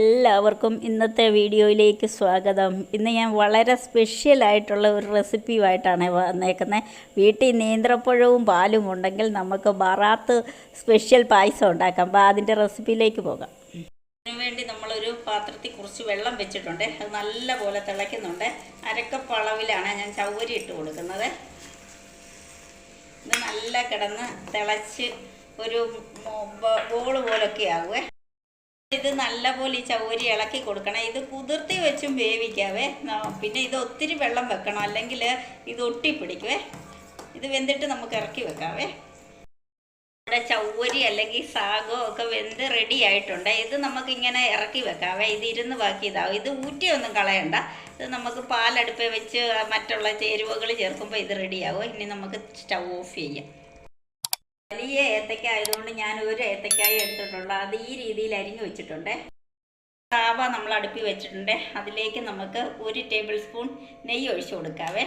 എല്ലാവർക്കും ഇന്നത്തെ വീഡിയോയിലേക്ക് സ്വാഗതം. ഇന്ന് ഞാൻ വളരെ സ്പെഷ്യലായിട്ടുള്ള ഒരു റെസിപ്പിയുമായിട്ടാണ് വന്നേക്കുന്നത് വീട്ടിൽ നേന്ത്രപ്പഴവും പാലും ഉണ്ടെങ്കിൽ നമുക്ക് ബറാത്ത് സ്പെഷ്യൽ പായസം ഉണ്ടാക്കാം. അപ്പോൾ അതിന്റെ റെസിപ്പിയിലേക്ക് പോകാം. അതിനുവേണ്ടി നമ്മളൊരു പാത്രത്തിൽ കുറച്ച് വെള്ളം വെച്ചിട്ടുണ്ട്. അത് നല്ല പോലെ തിളയ്ക്കുന്നുണ്ട്. അരക്കപ്പ് അളവിലാണ് ഞാൻ ചൗരി ഇട്ട് കൊടുക്കുന്നത്. ഇത് നല്ല കിടന്ന് തിളച്ച് ഒരു ബോൾ പോലൊക്കെ ആവുമേ ഇത് നല്ലപോലെ ഈ ചവരി ഇളക്കി കൊടുക്കണം. ഇത് കുതിർത്തി വെച്ചും വേവിക്കാവേ. പിന്നെ ഇത് ഒത്തിരി വെള്ളം വെക്കണം. അല്ലെങ്കിൽ ഇത് ഒട്ടിപ്പിടിക്കുവേ. ഇത് വെന്തിട്ട് നമുക്ക് ഇറക്കി വെക്കാവേ. നമ്മുടെ ചവരി അല്ലെങ്കിൽ സാഗോ ഒക്കെ വെന്ത് റെഡി ആയിട്ടുണ്ട്. ഇത് നമുക്ക് ഇങ്ങനെ ഇറക്കി വെക്കാവേ. ഇത് ഇരുന്ന് ബാക്കി ഇതാവും. ഇത് ഊറ്റിയൊന്നും കളയണ്ട. ഇത് നമുക്ക് പാലടുപ്പ് വെച്ച് മറ്റുള്ള ചേരുവകൾ ചേർക്കുമ്പോൾ ഇത് റെഡിയാവും ഇനി നമുക്ക് സ്റ്റൗ ഓഫ് ചെയ്യാം. വലിയ ഏത്തക്ക ആയതുകൊണ്ട് ഞാൻ ഒരു ഏത്തക്കായ എടുത്തിട്ടുള്ളൂ. അത് ഈ രീതിയിൽ അരിഞ്ഞു വെച്ചിട്ടുണ്ട്. താവ നമ്മൾ അടുപ്പി വെച്ചിട്ടുണ്ട്. അതിലേക്ക് നമുക്ക് ഒരു ടേബിൾ സ്പൂൺ നെയ്യ് ഒഴിച്ചു കൊടുക്കാവേ.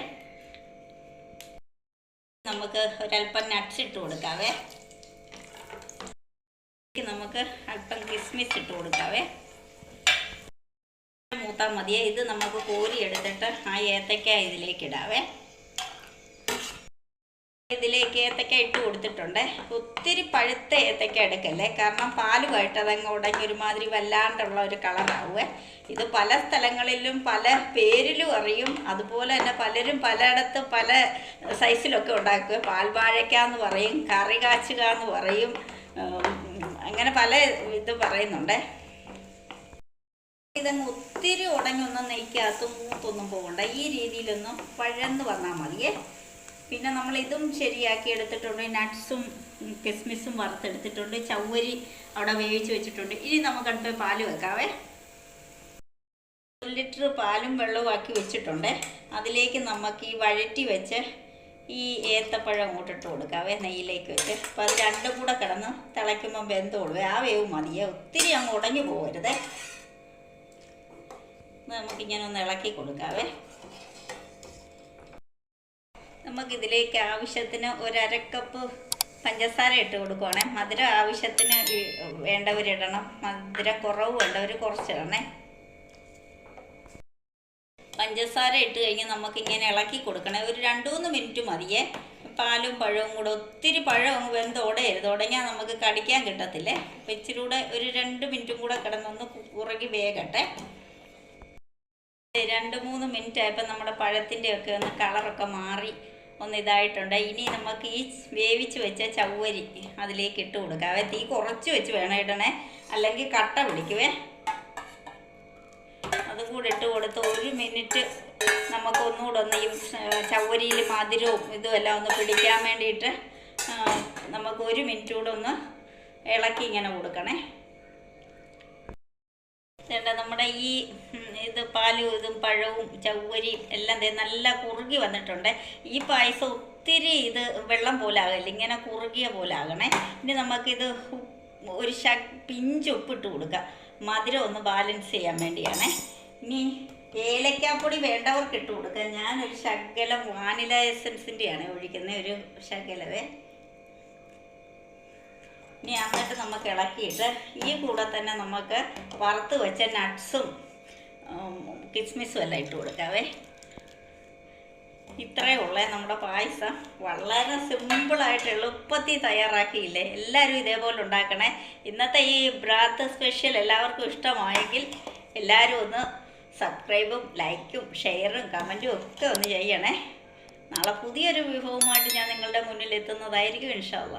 നമുക്ക് ഒരല്പം നട്ട്സ് ഇട്ട് കൊടുക്കാവേ. നമുക്ക് അല്പം കിസ്മിസ് ഇട്ട് കൊടുക്കാവേ. മൂത്താൽ മതിയേ. ഇത് നമുക്ക് കോരി എടുത്തിട്ട് ആ ഏത്തക്ക ഇതിലേക്ക് ഇടാവേ. ഇതിലേക്ക് ഏത്തക്ക ഇട്ട് കൊടുത്തിട്ടുണ്ട്. ഒത്തിരി പഴുത്ത ഏത്തക്ക എടുക്കല്ലേ? കാരണം പാലുമായിട്ട് അതങ്ങ് ഉടങ്ങി ഒരുമാതിരി വല്ലാണ്ടുള്ള ഒരു കളറാവുക ഇത് പല സ്ഥലങ്ങളിലും പല പേരിലും അറിയും. അതുപോലെ തന്നെ പലരും പലയിടത്ത് പല സൈസിലൊക്കെ ഉണ്ടാക്കുക പാൽവാഴയ്ക്ക എന്ന് പറയും കറി കാച്ചുക എന്ന് പറയും അങ്ങനെ പല ഇത് പറയുന്നുണ്ട്. ഇതങ്ങ് ഒത്തിരി ഉടങ്ങി ഒന്നും നെയ്ക്കകത്ത് മൂത്തൊന്നും പോകണ്ട. ഈ രീതിയിലൊന്നും പഴന്ന് വന്നാൽ മതിയേ. പിന്നെ നമ്മൾ ഇതും ശരിയാക്കി എടുത്തിട്ടുണ്ട്. നട്ട്സും കിസ്മിസും വറുത്തെടുത്തിട്ടുണ്ട്. ചവ്വരി അവിടെ വേവിച്ച് വെച്ചിട്ടുണ്ട്. ഇനി നമുക്ക് അടുത്ത് പാൽ വെക്കാവേ. ഒരു ലിറ്റർ പാലും വെള്ളവും ആക്കി വെച്ചിട്ടുണ്ട്. അതിലേക്ക് നമുക്ക് ഈ വഴറ്റി വെച്ച് ഈ ഏത്തപ്പഴം അങ്ങോട്ടിട്ട് കൊടുക്കാവേ നെയ്യിലേക്ക് വെച്ച്. അപ്പോൾ അത് രണ്ടും കൂടെ കിടന്ന് തിളയ്ക്കുമ്പോൾ വെന്തോളുവേ ആ വേവ് മതിയേ ഒത്തിരി അങ്ങ് ഉടഞ്ഞു പോകരുതേ. നമുക്കിങ്ങനെ ഒന്ന് ഇളക്കി കൊടുക്കാവേ. നമുക്കിതിലേക്ക് ആവശ്യത്തിന് ഒരു കപ്പ് പഞ്ചസാര ഇട്ട് കൊടുക്കുവാണേ. മധുരം ആവശ്യത്തിന് വേണ്ടവരിടണം മധുരം കുറവ് വേണ്ടവർ കുറച്ചിടണേ പഞ്ചസാര ഇട്ട് കഴിഞ്ഞ് നമുക്കിങ്ങനെ ഇളക്കി കൊടുക്കണേ. ഒരു രണ്ട് മൂന്ന് മിനിറ്റ് മതിയേ. പാലും പഴവും കൂടെ ഒത്തിരി പഴം അങ്ങ് വെന്ത് ഉടയരുത്. ഉടങ്ങിയാൽ നമുക്ക് കടിക്കാൻ കിട്ടത്തില്ലേ? അപ്പം ഇച്ചിരി കൂടെ ഒരു രണ്ട് മിനിറ്റും കൂടെ കിടന്നൊന്ന് ഉറങ്ങി വേകട്ടെ. രണ്ട് മൂന്ന് മിനിറ്റ് ആയപ്പോൾ നമ്മുടെ പഴത്തിന്റെയൊക്കെ ഒന്ന് കളറൊക്കെ മാറി. ഒന്ന് ഇതായിട്ടുണ്ട്. ഇനി നമുക്ക് ഈ വേവിച്ച് വെച്ച ചവ്വരി അതിലേക്ക് ഇട്ട് കൊടുക്കാവേ തീ കുറച്ച് വെച്ച് വേണം ഇടണേ. അല്ലെങ്കിൽ കട്ട പിടിക്കുവേ. അതും കൂടെ ഇട്ട് കൊടുത്ത് ഒരു മിനിറ്റ് നമുക്ക് ഒന്നുകൂടെ ഒന്ന് ഈ ചവ്വരിയിൽ മധുരവും ഇതും എല്ലാം ഒന്ന് പിടിക്കാൻ വേണ്ടിയിട്ട് നമുക്ക് ഒരു മിനിറ്റ് കൂടെ ഒന്ന് ഇളക്കി ഇങ്ങനെ കൊടുക്കണേ. നമ്മുടെ ഈ ഇത് പാലും ഇതും പഴവും ചവ്വരിയും എല്ലാം നല്ല കുറുകി വന്നിട്ടുണ്ട്. ഈ പായസം ഒത്തിരി ഇത് വെള്ളം പോലെ ആകില്ല ഇങ്ങനെ കുറുകിയ പോലെ ആകണേ ഇനി നമുക്കിത് ഒരു ശ പിഞ്ച് ഉപ്പിട്ട് കൊടുക്കാം. മധുരം ഒന്ന് ബാലൻസ് ചെയ്യാൻ വേണ്ടിയാണേ. ഇനി ഏലക്കാപ്പൊടി വേണ്ടവർക്ക് ഇട്ട് കൊടുക്കാം. ഞാനൊരു ശകലം വാനില എസൻസിന്റെയാണ് ഒഴിക്കുന്ന ഒരു ശകലവേ ഇനി എന്നിട്ട് നമുക്ക് ഇളക്കിയിട്ട് ഈ കൂടെ തന്നെ നമുക്ക് വറുത്ത് വെച്ച നട്ട്സും കിസ്മിസും എല്ലാം ഇട്ട് കൊടുക്കാവേ. ഇത്രയേ ഉള്ളേ നമ്മുടെ പായസം. വളരെ സിമ്പിളായിട്ട് എളുപ്പത്തിൽ തയ്യാറാക്കിയില്ലേ? എല്ലാവരും ഇതേപോലെ ഉണ്ടാക്കണേ. ഇന്നത്തെ ഈ ബ്രാത്ത് സ്പെഷ്യൽ എല്ലാവർക്കും ഇഷ്ടമായെങ്കിൽ എല്ലാവരും ഒന്ന് സബ്സ്ക്രൈബും ലൈക്കും ഷെയറും കമന്റും ഒക്കെ ഒന്ന് ചെയ്യണേ. നാളെ പുതിയൊരു വിഭവമായിട്ട് ഞാൻ നിങ്ങളുടെ മുന്നിൽ എത്തുന്നതായിരിക്കും ഇൻഷാല്ല